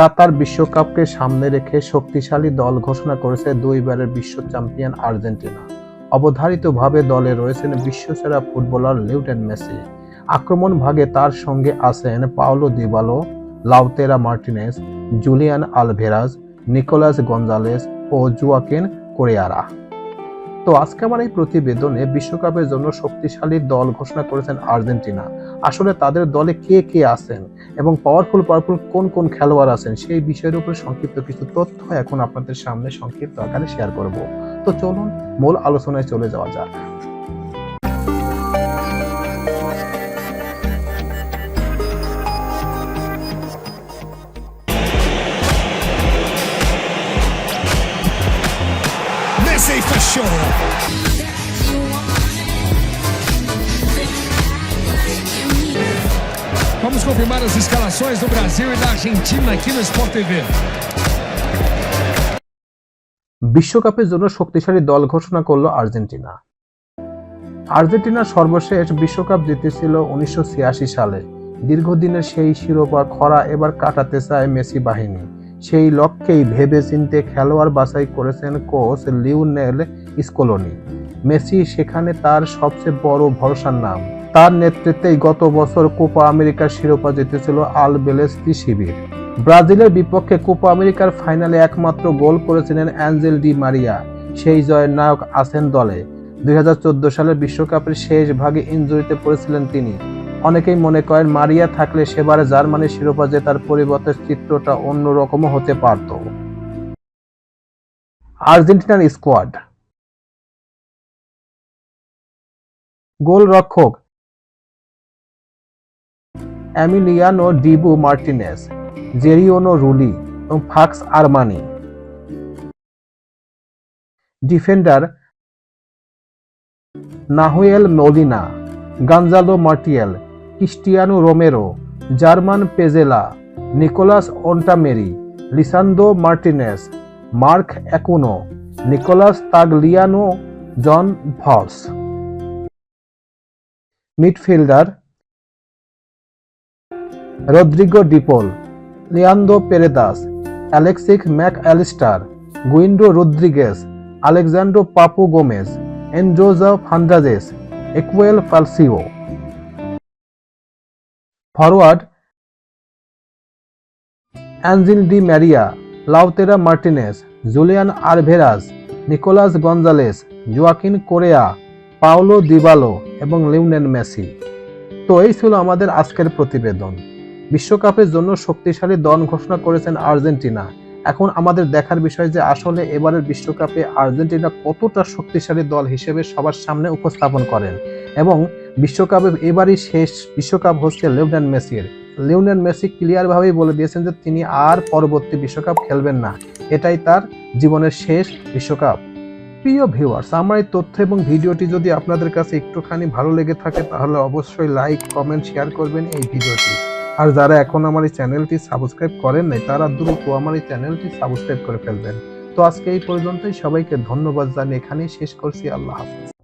কাতার বিশ্বকাপকে সামনে রেখে শক্তিশালী দল ঘোষণা করেছে দুইবারের বিশ্ব চ্যাম্পিয়ন আর্জেন্টিনা। অবধারিতভাবে দলে রয়েছেন বিশ্বসেরা ফুটবলার লিউটেন মেসি। আক্রমণ ভাগে তার সঙ্গে আছেন Paulo Dybala, Lautaro Martinez, Julian Alvarez, Nicolas Gonzalez ও জুয়াকিন কোরিয়ারা। তো আজকে আমার এই প্রতিবেদনে বিশ্বকাপের জন্য শক্তিশালী দল ঘোষণা করেছেন আর্জেন্টিনা। আসলে তাদের দলে কে কে আছেন এবং পাওয়ারফুল পাওয়ারফুল কোন কোন খেলোয়াড় আছেন সেই বিষয়ের উপর সংক্ষিপ্ত কিছু তথ্য এখন আপনাদের সামনে সংক্ষিপ্ত আকারে শেয়ার করব। তো চলুন মূল আলোচনায় চলে যাওয়া যাক। Messi for sure. Vamos confirmar as escalações do Brasil e da Argentina aqui no Sport TV. বিশ্বকাপের জন্য শক্তিশালী দল ঘোষণা করল আর্জেন্টিনা আর্জেন্টিনা সর্বশেষ বিশ্বকাপ জিতেছিল উনিশশো ছিয়াশি সালে দীর্ঘদিনের সেই শিরোপা খরা এবার কাটাতে চায় মেসি বাহিনী সেই লক্ষ্যেই ভেবে চিনতে খেলোয়াড় বাছাই করেছেন কোচ লিওনেল স্কোলোনি। মেসি সেখানে তার সবচেয়ে বড় ভরসার নাম। তার নেতৃত্বেই গত বছর কোপা আমেরিকার শিরোপা জিতেছিল আল বেলেস্তি শিবির। ব্রাজিলের বিপক্ষে কোপা আমেরিকার ফাইনালে একমাত্র গোল করেছিলেন অ্যাঞ্জেল ডি মারিয়া। সেই জয়ের নায়ক আছেন দলে। দুই সালের বিশ্বকাপের শেষ ভাগে ইনজুরিতে পড়েছিলেন তিনি। অনেকেই মনে করেন মারিয়া থাকলে সেবারে জার্মানির শিরোপা জেতার পরিবর্তে চিত্রটা অন্যরকমও হতে পারত। আর্জেন্টিনার স্কোয়াড। গোলরক্ষক। Emiliano Dibu Martinez Geronimo Rulli এবং Fox Armani. Defender Nahuel Molina Gonzalo Montiel Cristian Romero, German Pezzella, Nicolas Otamendi, Lisandro Martinez, Marcos Acuna Nicolas Tagliafico, Juan ভস midfielder Rodrigo De Paul, Leandro Paredes, Alexis Mac Allister Guido Rodriguez Alejandro Papu Gomez Enzo Fernandez Exequiel Palacios. Forward, Angel Di Maria, Lautaro Martinez, Julian Alvarez Nicolas Gonzalez, Joaquin Correa, Paulo Dybala এবং Lionel Messi. তো এই ছিল আমাদের আজকের প্রতিবেদন। বিশ্বকাপের জন্য শক্তিশালী দল ঘোষণা করেছেন আর্জেন্টিনা। এখন আমাদের দেখার বিষয় যে আসলে এবারের বিশ্বকাপে আর্জেন্টিনা কতটা শক্তিশালী দল হিসেবে সবার সামনে উপস্থাপন করেন এবং বিশ্বকাপে এবারই শেষ বিশ্বকাপ হচ্ছে লিওনেল মেসির। লিওনেল মেসি ক্লিয়ারভাবেই বলে দিয়েছেন যে তিনি আর পরবর্তী বিশ্বকাপ খেলবেন না। এটাই তার জীবনের শেষ বিশ্বকাপ। প্রিয় ভিউয়ার্স, আমার এই তথ্য এবং ভিডিওটি যদি আপনাদের কাছে একটুখানি ভালো লেগে থাকে, তাহলে অবশ্যই লাইক, কমেন্ট, শেয়ার করবেন এই ভিডিওটি। আর যারা এখন আমার এই চ্যানেলটি সাবস্ক্রাইব করেন নাই, তারা দ্রুত আমার এই চ্যানেলটি সাবস্ক্রাইব করে ফেলবেন। তো আজকে এই পর্যন্তই, সবাইকে ধন্যবাদ জানিয়ে এখানেই শেষ করছি। আল্লাহ হাফিজ।